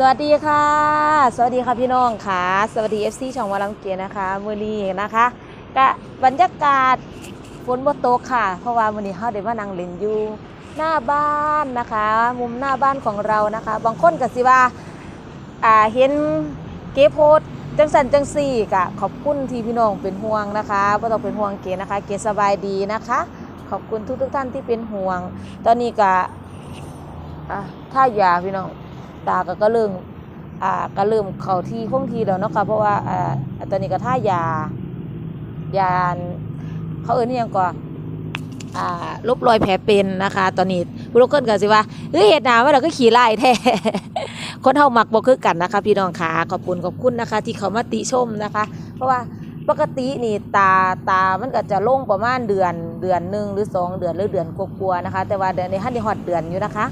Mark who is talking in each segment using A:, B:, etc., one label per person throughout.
A: สวัสดีค่ะ สวัสดีค่ะพี่น้องค่ะ สวัสดี FC ช่องวาลังเกียนะคะมือนีนะคะกะบรรยากาศฝนบ่ตกค่ะ เพราะว่ามือนี้เฮาได้มานั่งเล่นอยู่หน้าบ้านนะคะ มุมหน้าบ้านของเรานะคะ บางคนก็สิว่าอ่าเห็นเก๋โพสจังสันจังสี่กะขอบคุณที่พี่น้องเป็นห่วงนะคะบ่ต้องเป็นห่วงเก๋นะคะ เก๋สบายดีนะคะ ขอบคุณทุกทุกท่านที่เป็นห่วง ตอนนี้ก็อะถ้ายาพี่น้อง ตาก็ก็เริ่มอ่าก็เริ่มเข้าที่คงทีแล้วเนาะค่ะเพราะว่าอ่าตอนนี้ก็ท่ายายาเขาเอิ้นอิหยังก่อนอ่าลบรอยแผลเป็นนะคะ ตอนนี้ผู้ลางคนก็สิว่าเฮ้ยเฮ็ดหน้าว่าเราก็ขี่ไล่แท้คนเฮามักบ่คือกันนะคะ พี่น้องค่ะขอบคุณขอบคุณนะคะ ที่เขามาติชมนะคะ เพราะว่าปกตินี่ตาตามันก็จะลงประมาณเดือนเดือนหนึ่งหรือสองเดือนหรือเดือนกว่าๆนะคะ แต่ว่าเดือนนี้ฮันได้ฮอดเดือนอยู่นะคะ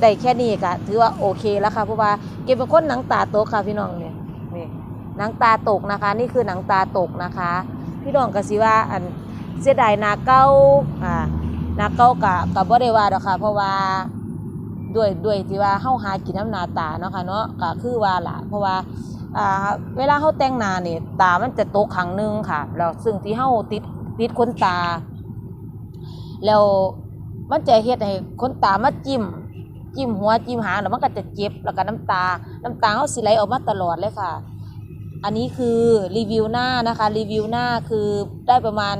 A: ได้แค่นี้ก็ถือว่าโอเคแล้วค่ะเพราะว่าเก็บเป็นคนหนังตาตกค่ะพี่น้องเนี่ยนี่หนังตาตกนะคะ นี่คือหนังตาตกนะคะ พี่น้องก็สิว่าอันเสียดายนาเก้าอ่านาเก้ากะกับบ่ได้ว่าดอกค่ะ เพราะว่าด้วยด้วยที่ว่าเฮาหากินน้ำนาตาเนาะค่ะเนาะก็คือว่าล่ะเพราะว่าอ่าเวลาเฮาแต่งหน้านี่ตามันจะตกครั้งหนึงค่ะแล้วซึ่งที่เฮาติดติดขนตา แล้วมันจะเฮ็ดให้ขนตามาจิ้ม จิ้มหัวจิ้มหางแล้วมันก็จะเจ็บแล้วก็น้ำตา น้ำตาเขาสิไหลออกมาตลอดเลยค่ะ อันนี้คือรีวิวหน้านะคะรีวิวหน้าคือได้ประมาณ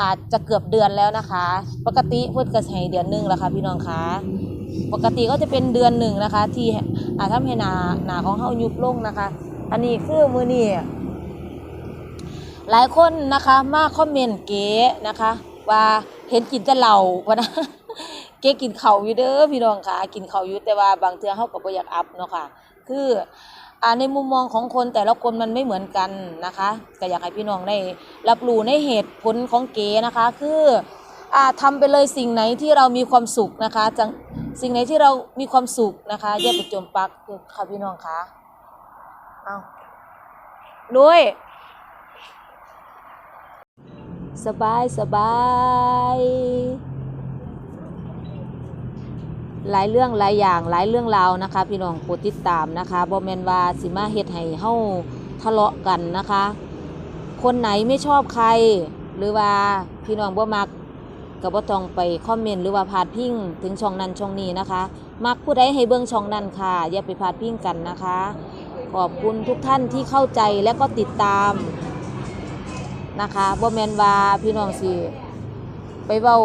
A: อาจจะเกือบเดือนแล้วนะคะ ปกติพื่อนก็ให้เดือนหนึ่งแล้วค่ะพี่น้องคะปกติก็จะเป็นเดือนหนึ่งนะคะ ที่อาทำให้หนาหนาของเขายุบลงนะคะ อันนี้คือมือนี่หลายคนนะคะมาคอมเมนต์เก๋นะคะ ว่าเห็นกินแต่เหล่าวะนะเก๋กินเขาอยู่เด้อพี่น้องค่ะ กินเขาอยู่แต่ว่าบางเทื่อเฮาก็บ่อยากอัพเนาะค่ะ คืออ่าในมุมมองของคนแต่ละคนมันไม่เหมือนกันนะคะก็อยากให้พี่น้องได้รับรู้ในเหตุผลของเก๋นะคะ คืออ่าทำไปเลยสิ่งไหนที่เรามีความสุขนะคะจังสิ่งไหนที่เรามีความสุขนะคะอย่าไปจมปักค่ะพี่น้องคะเอานุ้ย สบายสบาย หลายเรื่องหลายอย่างหลายเรื่องราวนะคะ พี่น้องโปรดติดตามนะคะบ่แมนวาสิมาเฮ็ดให้เฮาทะเลาะกันนะคะ คนไหนไม่ชอบใคร หรือว่าพี่น้องบ่มักก็บ่ต้องไปคอมเมนต์หรือว่าพาดพิงถึงช่องนั้นช่องนี้นะคะ มักผู้ใดให้เบิ่งช่องนั้นค่ะ อย่าไปพาดพิงกันนะคะ ขอบคุณทุกท่านที่เข้าใจและก็ติดตาม นะคะบ่แมนว่าพี่น้องสิไปเว้า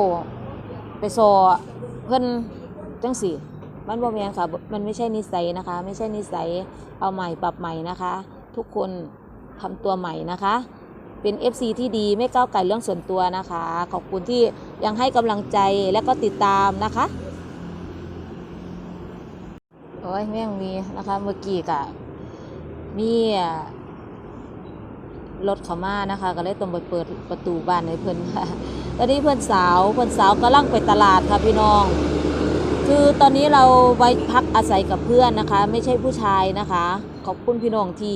A: ไปซอเพิ่นจังสิมันบ่แมนค่ะมันไม่ใช่นิสัยนะคะ ไม่ใช่นิสัยเอาใหม่ปรับใหม่นะคะ ทุกคนทำตัวใหม่นะคะ เป็น FC ที่ดีไม่ก้าวไก่เรื่องส่วนตัวนะคะ ขอบคุณที่ยังให้กำลังใจและก็ติดตามนะคะโอ้ยแม่งมีนะคะเมื่อกี้กะมี รถเขามานะคะ ก็เลยต้องไปเปิดประตูบ้านให้เพิ่อนค่ะตอนนี้เพื่อนสาวเพื่อนสาวกำลังไปตลาดค่ะพี่น้อง คือตอนนี้เราไว้พักอาศัยกับเพื่อนนะคะ ไม่ใช่ผู้ชายนะคะ ขอบคุณพี่น้องที่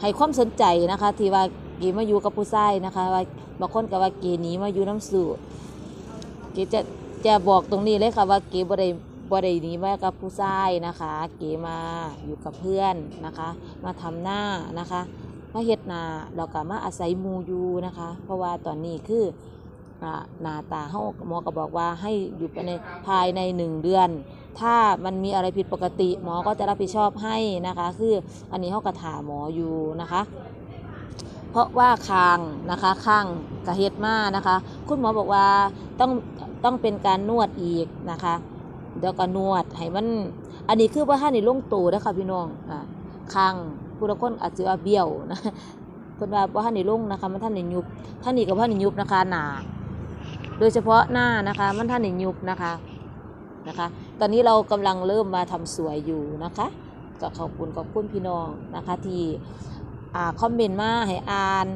A: ให้ความสนใจนะคะ ที่ว่าเกมาอยู่กับผู้ชายนะคะ ว่าบางคนก็ว่าเกหนีมาอยู่น้ำสูตรเกจะจะบอกตรงนี้เลยค่ะว่าเกบ่ได้บ่ได้หนีมากับผู้ชายนะคะ เกมาอยู่กับเพื่อนนะคะ มาทำหน้านะคะ มาเฮ็ดนาแล้วก็มาอาศัยมูอยู่นะคะ เพราะว่าตอนนี้คือนาตาเขาหมอก็บอกว่าให้อยู่ภายในภายในหนึ่งเดือน ถ้ามันมีอะไรผิดปกติ หมอก็จะรับผิดชอบให้นะคะ คืออันนี้เขากระถาหมออยู่นะคะ เพราะว่าคางนะคะข้างกระเฮ็ดมานะคะ คุณหมอบอกว่าต้องต้องเป็นการนวดอีกนะคะเดี๋ยวก็นวดให้มันอันนี้คือว่าท่านนี่ลงตัวนะคะพี่น้องอ่าข้าง ผู้ละคนอาจจะว่าเบี้ยวนะเพิ่นว่าว่าท่านนี่ลงนะคะ มันท่านนี่ยุบท่านนี่กับท่านนี่ยุบนะคะหนาโดยเฉพาะหน้านะคะ มันท่านในยุบนะคะนะคะ ตอนนี้เรากำลังเริ่มมาทำสวยอยู่นะคะก็ขอบคุณขอบคุณพี่น้องนะคะที่อ่าคอมเมนต์มาให้อ่าน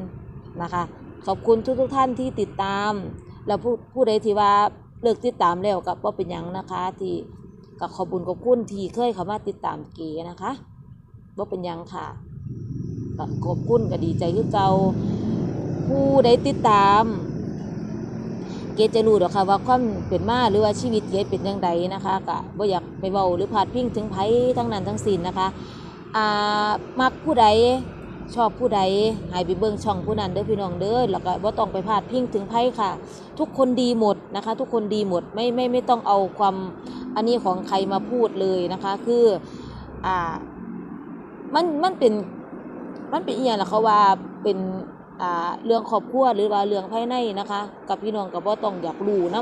A: นะคะ ขอบคุณทุกทุกท่านที่ติดตาม แล้วผู้ผู้ใดที่ว่าเลิกติดตามแล้วกับว่าเป็นยังนะคะที่ก็ขอบคุณขอบคุณที่เคยเข้ามาติดตามเก๋นะคะ ว่าเป็นยังค่ะก็ขอบคุณก็ดีใจคือเก่าผู้ใดติดตาม เกจะรู้ดอกค่ะว่าความเป็นมาหรือว่าชีวิตเกดเป็นยังไงนะคะก็บ่อยากไปเว้าหรือพาดพิงถึงไผทั้งนั้นทั้งสิ้นนะคะอ่ามักผู้ใดชอบผู้ใดให้ไปเบิ่งช่องผู้นั้นเด้อพี่น้องเด้อแล้วก็บ่ต้องไปพาดพิงถึงไผค่ะ ทุกคนดีหมดนะคะ ทุกคนดีหมดไม่ไม่ไม่ต้องเอาความอันนี้ของใครมาพูดเลยนะคะ คืออ่า มันมันเป็น มันเป็นอีหยังล่ะเขาว่าเป็นอ่าเรื่องครอบครัวหรือว่าเรื่องภายในนะคะ กับพี่น้องก็บ่ต้องอยากรู้นํ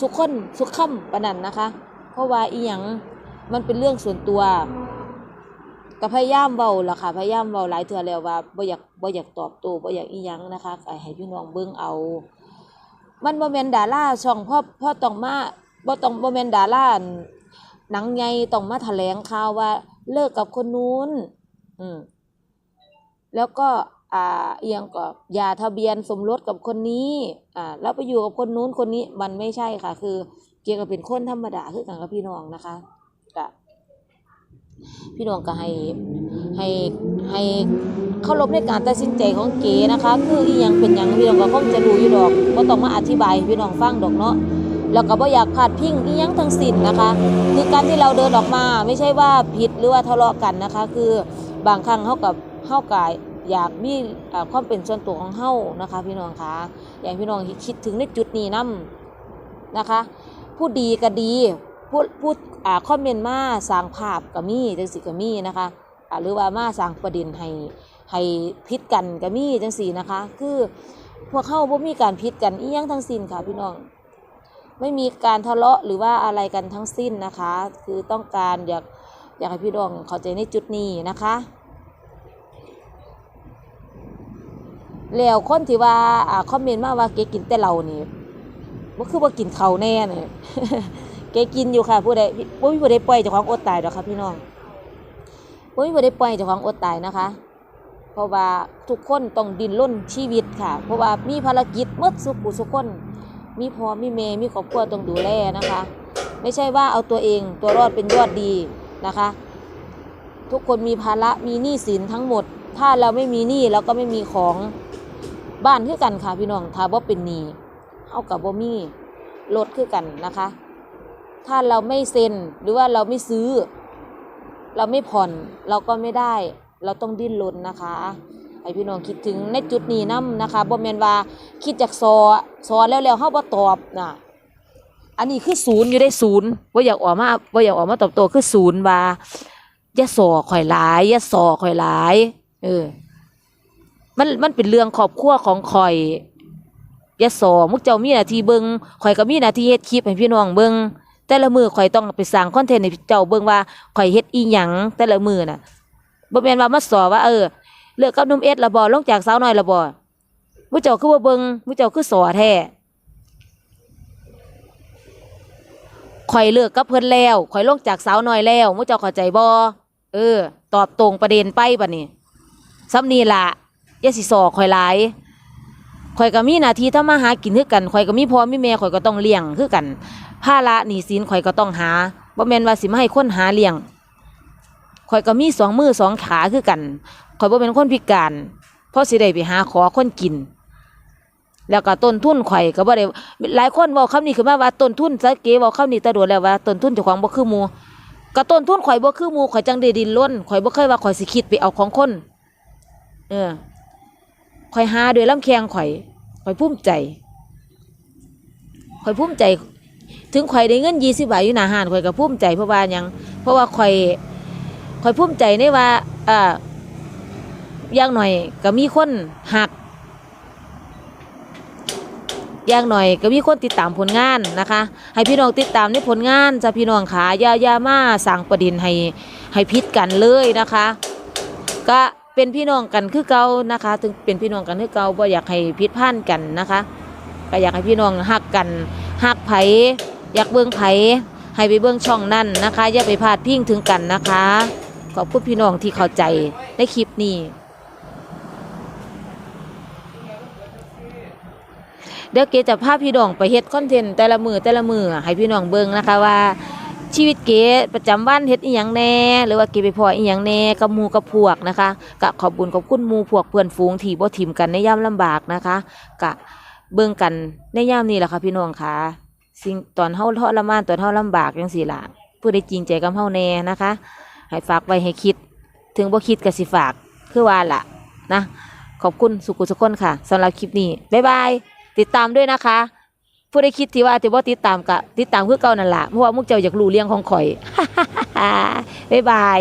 A: สุขคนสุขค่ำปานนั้นนะคะ เพราะว่าอีหยังมันเป็นเรื่องส่วนตัวก็พยายามเว้าล่ะค่ะพยายามเว้าหลายเทื่อแล้วว่าบ่อยากบ่อยากตอบโต้บ่อยากอีหยังนะคะก็ให้พี่น้องเบิ่งเอา มันบ่แม่นดาราช่องพ่อพ่อต้องมาบ่ต้องบ่แม่นดารา หนังใหญ่ต้องมาแถลงข่าวว่าเลิกกับคนนู้น อืม แล้วก็ อ่า เอียงก็อย่าทะเบียนสมรสกับคนนี้ อ่า แล้วไปอยู่กับคนนู้นคนนี้ มันไม่ใช่ค่ะ คือ เกี่ยวกับเป็นคนธรรมดาคือกันกับพี่น้องนะคะก็พี่น้องก็ให้ให้ให้เคารพในการตัดสินใจของเก๋นะคะ คืออียังเป็นหยังพี่น้องก็คงจะรู้อยู่ดอกบ่ต้องมาอธิบายพี่น้องฟังดอกเนาะ แล้วก็บ่อยากพาดพิงอียังทั้งสิ้นนะคะ คือการที่เราเดินออกมาไม่ใช่ว่าผิดหรือว่าทะเลาะกันนะคะ คือบางครั้งเฮากับเฮากายอยากมีความเป็นส่วนตัวของเฮานะคะ พี่น้องคะอยากพี่น้องคิดถึงในจุดนี้นํนะคะ ผู้ดีก็ดีพูดพูดอ่าคอมเมนต์มาสร้างภาพก็มีจังสิก็มีนะคะอ่าหรือว่ามาสร้างประเด็นให้ให้พิดกันก็มีจังสีนะคะ คือพวกเขาบ่มีการพิดกันอียังทั้งสิ้นค่ะพี่น้อง ไม่มีการทะเลาะหรือว่าอะไรกันทั้งสิ้นนะคะ คือต้องการอยากอยากให้พี่น้องเข้าใจในจุดนี้นะคะแล้วคนที่ว่าอ่าคอมเมนต์มาว่าเก๋กินแต่เหล้านี่บ่คือว่ากินเขาแน่เนี่ยเก๋กินอยู่ค่ะผู้ใดบ่มีผู้ใดปล่อยเจ้าของอดตายดอกค่ะพี่น้องบ่มีผู้ใดปล่อยเจ้าของอดตายนะคะ เพราะว่าทุกคนต้องดิ้นรนชีวิตค่ะ เพราะว่ามีภารกิจหมดสุขุสุกคน มีพ่อมีแม่มีครอบครัวต้องดูแลนะคะ ไม่ใช่ว่าเอาตัวเองตัวรอดเป็นยอดดีนะคะ ทุกคนมีภาระมีหนี้สินทั้งหมด ถ้าเราไม่มีหนี้เราก็ไม่มีของบ้านคือกันค่ะพี่น้องถ้าบ่เป็นหนี้เอากับบ่มีรถคือกันนะคะ ถ้าเราไม่เซ็นหรือว่าเราไม่ซื้อ เราไม่ผ่อนเราก็ไม่ได้ เราต้องดิ้นรนนะคะ ให้พี่น้องคิดถึงในจุดนี้นํนะคะบ่แม่นว่าคิดจากซอซอแล้วแล้วเฮาบ่ตอบน่ะอันนี้คือศูนย์อยู่ได้ศูนย์ว่าอยากออกมาว่าอยากออกมาตอบโตคือศูนย์ว่าอย่าสอข่อยหลายอย่าสอข่อยหลายเออมันมันเป็นเรื่องครอบครัวของข่อยอย่าสอมุกเจ้ามีหน้าที่เบิงข่อยก็มีหน้าที่เฮ็ดคลิปให้พี่น้องเบิงแต่ละมือข่อยต้องไปสร้างคอนเทนต์ให้เจ้าเบิงว่าข่อยเฮ็ดอีหยังแต่ละมือน่ะบ่แม่นว่ามาสอว่าเออ เลิกกับนุ่มเอ็ดละบ่ลงจากสาวน้อยละบ่มุกเจ้าคือว่าเบิงมุกเจ้าคือสอแท้ข่อยเลิกกับเพิ่นแล้วข่อยลงจากสาวน้อยแล้วมุเจ้าเข้าใจบ่เออ ตอบตรงประเด็นไปบัดนี้ซ้ำนี่ละอย่าสิสอข่อยหลายข่อยก็มีหน้าที่ทำมาหากินคือกันข่อยก็มีพ่อมีแม่ข่อยก็ต้องเลี้ยงคือกันภาระหนี้สินข่อยก็ต้องหาบ่แม่นว่าสิมาให้คนหาเลี้ยงข่อยก็มีสองมือสองขาคือกัน ข่อยบ่เป็นคนพิการเพราะสิได้ไปหาขอคนกิน แล้วก็ต้นทุนข่อยก็บ่ได้หลายคนเว้าคำนี้คือมาว่าต้นทุนซะเก๋เว้าคำนี้แตะโดดแล้วว่าต้นทุนเจ้าของบ่คือหมูก็ต้นทุนข่อยบ่คือหมูข่อยจังได้ดินล้นข่อยบ่เคยว่าข่อยสิคิดไปเอาของคน เออข่อยหาด้วยลำแข้งข่อยข่อยภูมิใจข่อยภูมิใจ ถึงข่อยได้เงิน20บบาทอยู่หน้าห้านข่อยก็ภูมิใจเพราะว่ายังเพราะว่าข่อยข่อยภูมิใจในว่าอ่า อย่างหน่อยก็มีคนหัก อย่างหน่อยก็มีคนติดตามผลงานนะคะ ให้พี่น้องติดตามในผลงานจะพี่น้องขาย่ายามาสั่งประด็นให้ให้พิษกันเลยนะคะ ก็เป็นพี่น้องกันคือเก่านะคะ ถึงเป็นพี่น้องกันคือเก่าบ่อยากให้พิษพันกันนะคะก็อยากให้พี่น้องหักกันหักไผอยากเบิ่งไผให้ไปเบิ่งช่องนั่นนะคะ อย่าไปพลาดพิงถึงกันนะคะ ขอบคุณพี่น้องที่เข้าใจในคลิปนี้ เดี๋ยวเกจะพาพี่น้องไปเฮ็ดคอนเทนต์แต่ละมือแต่ละมือให้พี่น้องเบิ่งนะคะว่า ชีวิตเก๋ประจำวันเฮ็ดอีหยังแน่ หรือว่าเก๋ไปพออีหยังแน่กับหมู่กับพวกนะคะก็ขอบคุญขอบคุณหมู่พวกเพื่อนฝูงที่บ่ทิมกันในยามลำบากนะคะก็เบิ่งกันในยามนี้แหละค่ะพี่น้องค่ะ สิ่งตอนเฮาทรมานตอนเฮาลำบากจังซี่ล่ะผู้ใดจริงใจกับเฮาแน่นะคะ ให้ฝากไว้ให้คิด ถึงบ่คิดก็สิฝากคือว่าล่ะนะ ขอบคุณสุขุสุขคนค่ะสำหรับคลิปนี้ บ๊ายบาย ติดตามด้วยนะคะ ผู้ใดคิดที่ว่าจะบ่ติดตามก็ติดตามเพื่อเก่านั่นล่ะเพราะว่ามุกเจ้าอยากรู้เรื่องของข่อยบ๊ายบาย